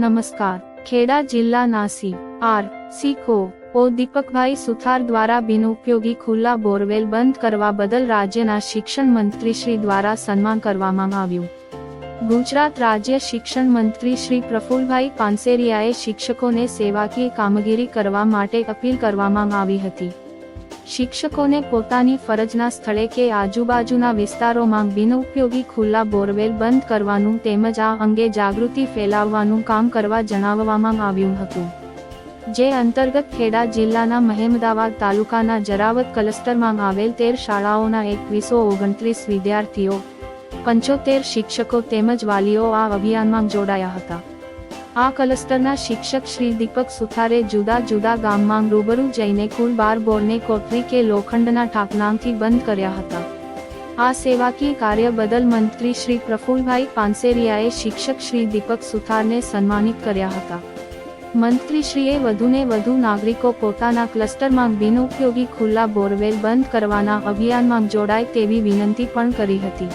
નમસ્કાર. ખેડા જિલ્લા નાસી. આર. શીખો ઓ. દીપકભાઈ સુથાર દ્વારા બિનઉપયોગી ખુલ્લા બોરવેલ બંધ કરવા બદલ રાજ્યના શિક્ષણ મંત્રી શ્રી દ્વારા સન્માન કરવામાં આવ્યું. ગુજરાત રાજ્ય શિક્ષણ મંત્રી શ્રી પ્રફુલભાઈ પાનસેરિયાએ શિક્ષકોને સેવાકીય કામગીરી કરવા માટે અપીલ કરવામાં આવી હતી. શિક્ષકોને પોતાની ફરજના સ્થળે કે આજુબાજુના વિસ્તારોમાં બિનઉપયોગી ખુલ્લા બોરવેલ બંધ કરવાનું તેમજ આ અંગે જાગૃતિ ફેલાવવાનું કામ કરવા જણાવવામાં આવ્યું હતું. જે અંતર્ગત ખેડા જિલ્લાના મહેમદાવાદ તાલુકાના જરાવત ક્લસ્ટરમાં આવેલ તેર શાળાઓના એકવીસો ઓગણત્રીસ વિદ્યાર્થીઓ, પંચોતેર શિક્ષકો તેમજ વાલીઓ આ અભિયાનમાં જોડાયા હતા. આ ક્લસ્ટરના શિક્ષક શ્રી દીપક સુથારે જુદા જુદા ગામમાં રૂબરૂ જઈને કુલ બાર બોરને કોટરી કે લોખંડના ઠાકનામથી બંધ કર્યા હતા. આ સેવાકીય કાર્ય બદલ મંત્રી શ્રી પ્રફુલભાઈ પાનસેરિયાએ શિક્ષક શ્રી દીપક સુથારને સન્માનિત કર્યા હતા. મંત્રીશ્રીએ વધુને વધુ નાગરિકો પોતાના ક્લસ્ટરમાં બિનઉપયોગી ખુલ્લા બોરવેલ બંધ કરવાના અભિયાનમાં જોડાય તેવી વિનંતી પણ કરી હતી.